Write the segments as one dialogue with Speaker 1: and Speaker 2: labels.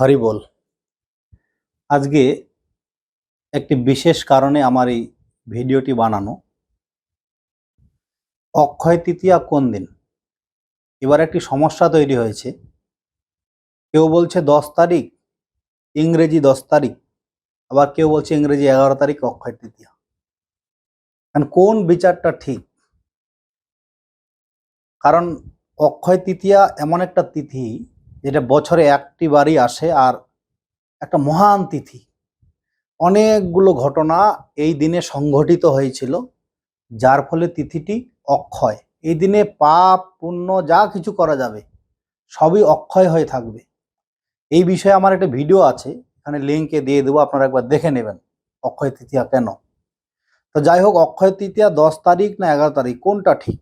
Speaker 1: হরি বল। আজকে একটি বিশেষ কারণে আমার এই ভিডিওটি বানানো। অক্ষয় তৃতীয়া কোন দিন? এবার একটি সমস্যা তৈরি হয়েছে। কেউ বলছে দশ তারিখ, ইংরেজি দশ তারিখ, আবার কেউ বলছে ইংরেজি এগারো তারিখ অক্ষয় তৃতীয়া। এখন কোন বিচারটা ঠিক? কারণ অক্ষয় তৃতীয়া এমন একটা তিথি যেটা বছরে একটি বারই আসে আর একটা মহান তিথি। অনেকগুলো ঘটনা এই দিনে সংঘটিত হয়েছিল, যার ফলে তিথিটি অক্ষয়। এই দিনে পাপ, পুণ্য যা কিছু করা যাবে, সবই অক্ষয় হয়ে থাকবে। এই বিষয়ে আমার একটা ভিডিও আছে, এখানে লিঙ্কে দিয়ে দেবো, আপনারা একবার দেখে নেবেন, অক্ষয় তৃতীয়া কেন? তো যাই হোক, অক্ষয় তৃতীয়া দশ তারিখ না এগারো তারিখ, কোনটা ঠিক?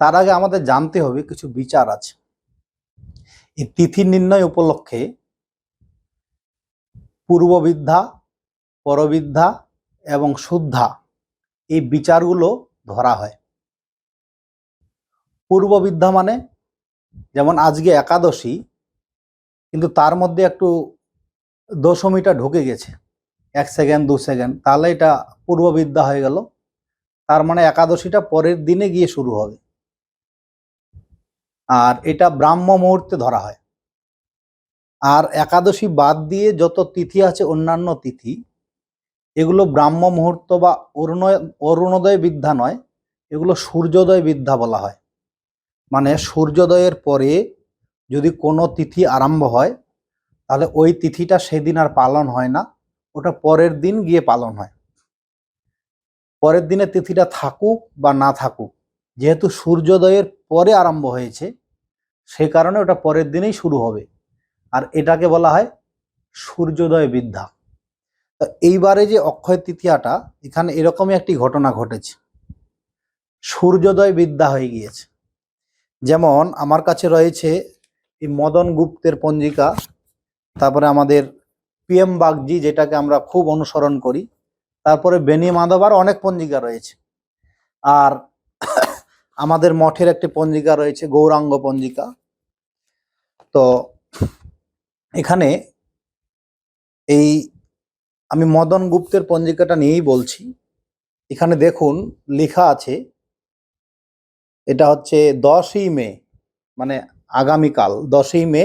Speaker 1: তার আগে আমাদের জানতে হবে, কিছু বিচার আছে। এই তিথি নির্ণয় উপলক্ষে পূর্ববিদ্যা পরবিদ্যা এবং শুদ্ধা এই বিচারগুলো ধরা হয়। পূর্ববিদ্যা মানে যেমন আজকে একাদশী, কিন্তু তার মধ্যে একটু দশমীটা ঢুকে গেছে। এক সেকেন্ড, দু সেকেন্ড, তাহলে এটা পূর্ববিদ্যা হয়ে গেল। তার মানে একাদশীটা পরের দিনে গিয়ে শুরু হবে। আর এটা ব্রাহ্ম মুহূর্তে ধরা হয়। আর একাদশী বাদ দিয়ে যত তিথি আছে, অন্যান্য তিথি, এগুলো ব্রাহ্ম মুহূর্ত বা অরুণয় অরুণোদয় বিদ্যা নয়, এগুলো সূর্যোদয় বিদ্যা বলা হয়। মানে সূর্যোদয়ের পরে যদি কোনো তিথি আরম্ভ হয়, তাহলে ওই তিথিটা সেদিন আর পালন হয় না, ওটা পরের দিন গিয়ে পালন হয়। পরের দিনে তিথিটা থাকুক বা না থাকুক যেহেতু সূর্যোদয়ের পরে আরম্ভ হয়েছে, সে কারণে ওটা পরের দিনেই শুরু হবে। আর এটাকে বলা হয় সূর্যোদয় বিদ্যা। তো এইবারে যে অক্ষয় তৃতীয়াটা, এখানে এরকমই একটি ঘটনা ঘটেছে। সূর্যোদয় বিদ্যা হয়ে গিয়েছে। যেমন আমার কাছে রয়েছে এই মদন গুপ্তের পঞ্জিকা, তারপরে আমাদের পিএম বাগজি, যেটাকে আমরা খুব অনুসরণ করি, তারপরে বেনি মাধবার অনেক পঞ্জিকা রয়েছে। আর আমাদের মঠের একটি পঞ্জিকা রয়েছে, গৌরাঙ্গ পঞ্জিকা। তো এখানে এই আমি মদন গুপ্তের পঞ্জিকাটা নিয়েই বলছি। এখানে দেখুন, লেখা আছে, এটা হচ্ছে দশই মে মানে আগামীকাল, দশই মে,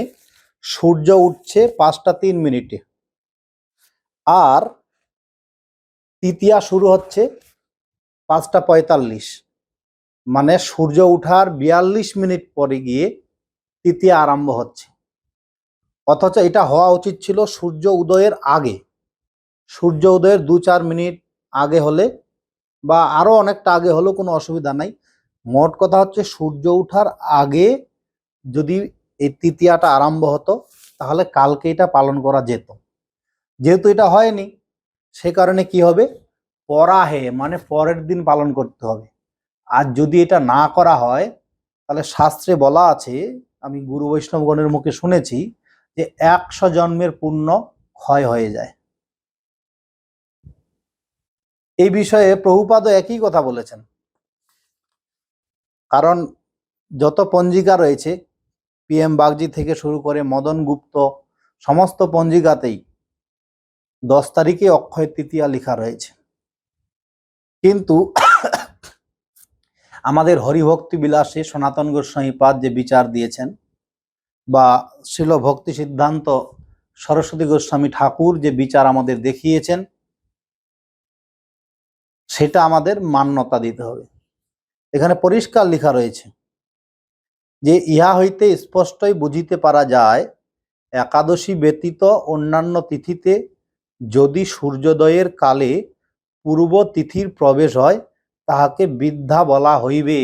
Speaker 1: সূর্য উঠছে পাঁচটা তিন মিনিটে। আর তৃতীয়া শুরু হচ্ছে পাঁচটা পঁয়তাল্লিশ। মানে সূর্য উঠার বিয়াল্লিশ মিনিট পরে গিয়ে তৃতীয়া আরম্ভ হচ্ছে। অথচ এটা হওয়া উচিত ছিল সূর্য উদয়ের আগে। সূর্য উদয়ের দু চার মিনিট আগে হলে বা আরও অনেকটা আগে হলেও কোনো অসুবিধা নাই। মোট কথা হচ্ছে সূর্য ওঠার আগে যদি এই তৃতীয়াটা আরম্ভ হতো, তাহলে কালকে এটা পালন করা যেত। যেহেতু এটা হয়নি, সে কারণে কি হবে? পরাহে মানে পরের দিন পালন করতে হবে। আর যদি এটা না করা হয়, তাহলে শাস্ত্রে বলা আছে, আমি গুরু বৈষ্ণবগণের মুখে শুনেছি, যে একশো জন্মের পুণ্য ক্ষয় হয়ে যায়। এই বিষয়ে প্রভুপাদও একই কথা বলেছেন। কারণ যত পঞ্জিকা রয়েছে পিএম বাগজি থেকে শুরু করে মদন গুপ্ত, সমস্ত পঞ্জিকাতেই দশ তারিখে অক্ষয় তৃতীয়া লেখা রয়েছে। কিন্তু আমাদের হরিভক্তি বিলাসে সনাতন গোস্বামী পাদ যে বিচার দিয়েছেন বা শিল ভক্তি সিদ্ধান্ত সরস্বতী গোস্বামী ঠাকুর যে বিচার আমাদের দেখিয়েছেন, সেটা আমাদের মান্যতা দিতে হবে। এখানে পরিষ্কার লেখা রয়েছে যে, ইহা হইতে স্পষ্টই বুঝিতে পারা যায়, একাদশী ব্যতীত অন্যান্য তিথিতে যদি সূর্যোদয়ের কালে পূর্ব তিথির প্রবেশ হয় তাহাকে বৃদ্ধা বলা হইবে।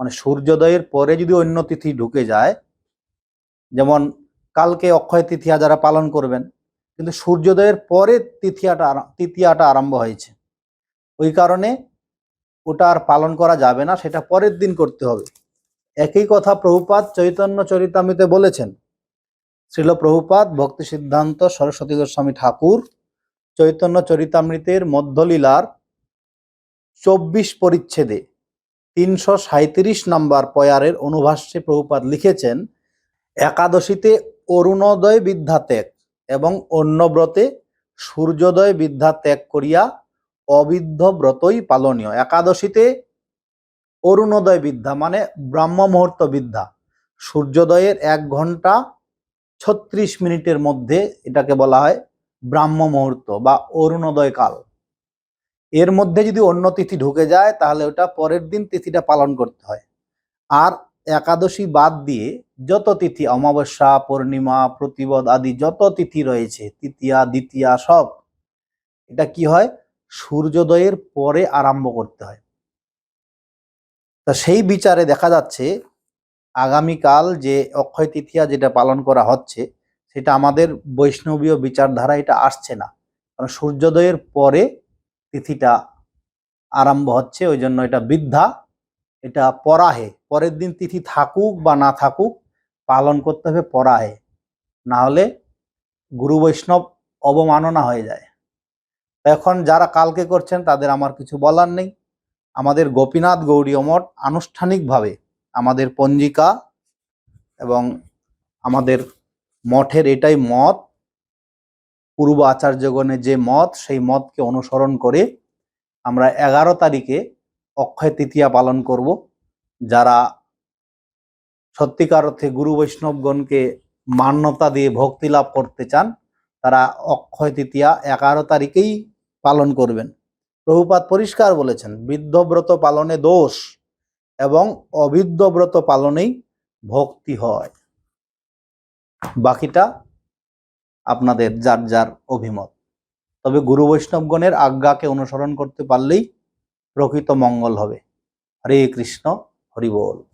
Speaker 1: মানে সূর্যোদয়ের পরে যদি অন্য তিথি ঢুকে যায়, যেমন কালকে অক্ষয় তৃতীয়া যারা পালন করবেন, কিন্তু সূর্যোদয়ের পরে তৃতীয়াটা তৃতীয়াটা আরম্ভ হয়েছে। ওই কারণে ওটা আর পালন করা যাবে না, সেটা পরের দিন করতে হবে। একই কথা প্রভুপাত চৈতন্য চরিতামিতে বলেছেন, শ্রীল প্রভুপাত ভক্তি সিদ্ধান্ত সরস্বতী গোস্বামী ঠাকুর, চৈতন্য চরিতামৃতের মধ্যলীলার চব্বিশ পরিচ্ছেদে তিনশো সাঁত্রিশ নম্বর পয়ারের অনুভাষ্যে প্রভুপাত লিখেছেন, একাদশীতে অরুণোদয় বিদ্যা ত্যাগ এবং অন্য ব্রতে সূর্যোদয় বিদ্যা ত্যাগ করিয়া অবিদ্ধ ব্রতই পালনীয়। একাদশীতে অরুণোদয় বিদ্যা মানে ব্রাহ্ম মুহূর্ত বিদ্যা। সূর্যোদয়ের এক ঘণ্টা ছত্রিশ মিনিটের মধ্যে এটাকে বলা হয় ব্রাহ্ম মুহূর্ত বা অরুণোদয় কাল। এর মধ্যে যদি অন্য তিথি ঢুকে যায়, তাহলে ওটা পরের দিন তিথিটা পালন করতে হয়। আর একাদশী বাদ দিয়ে যত তিথি, অমাবস্যা, পূর্ণিমা প্রতিবদ আদি যত তিথি রয়েছে, তৃতীয়া, দ্বিতীয়া সব, এটা কি হয়? সূর্যোদয়ের পরে আরম্ভ করতে হয়। তা সেই বিচারে দেখা যাচ্ছে, আগামীকাল যে অক্ষয় তৃতীয়া যেটা পালন করা হচ্ছে, সেটা আমাদের বৈষ্ণবীয় বিচারধারা এটা আসছে না। কারণ সূর্যোদয়ের পরে তিথিটা আরম্ভ হচ্ছে, ওই জন্য এটা বৃদ্ধা এটা পরাহে। পরের দিন তিথি থাকুক বা না থাকুক, পালন করতে হবে পরাহে। না হলে গুরু বৈষ্ণব অবমাননা হয়ে যায়। এখন যারা কালকে করছেন, তাদের আমার কিছু বলার নেই। আমাদের গোপীনাথ গৌরীয় মঠ আনুষ্ঠানিকভাবে আমাদের পঞ্জিকা এবং আমাদের মঠের এটাই মত পূর্ব আচার্যগণের যে মত, সেই মতকে অনুসরণ করে আমরা এগারো তারিখে অক্ষয় তৃতীয়া পালন করব, যারা সত্যিকার অর্থে গুরু বৈষ্ণবগণকে মান্যতা দিয়ে ভক্তি লাভ করতে চান, তারা অক্ষয় তৃতীয়া এগারো তারিখেই পালন করবেন। প্রভুপাত পরিষ্কার বলেছেন বৃদ্ধব্রত পালনে দোষ এবং অবিদ্যব্রত পালনেই ভক্তি হয়। বাকিটা আপনাদের যার যার অভিমত। তবে গুরু বৈষ্ণবগণের আজ্ঞাকে অনুসরণ করতে পারলেই প্রকৃত মঙ্গল হবে। হরে কৃষ্ণ, হরি বল।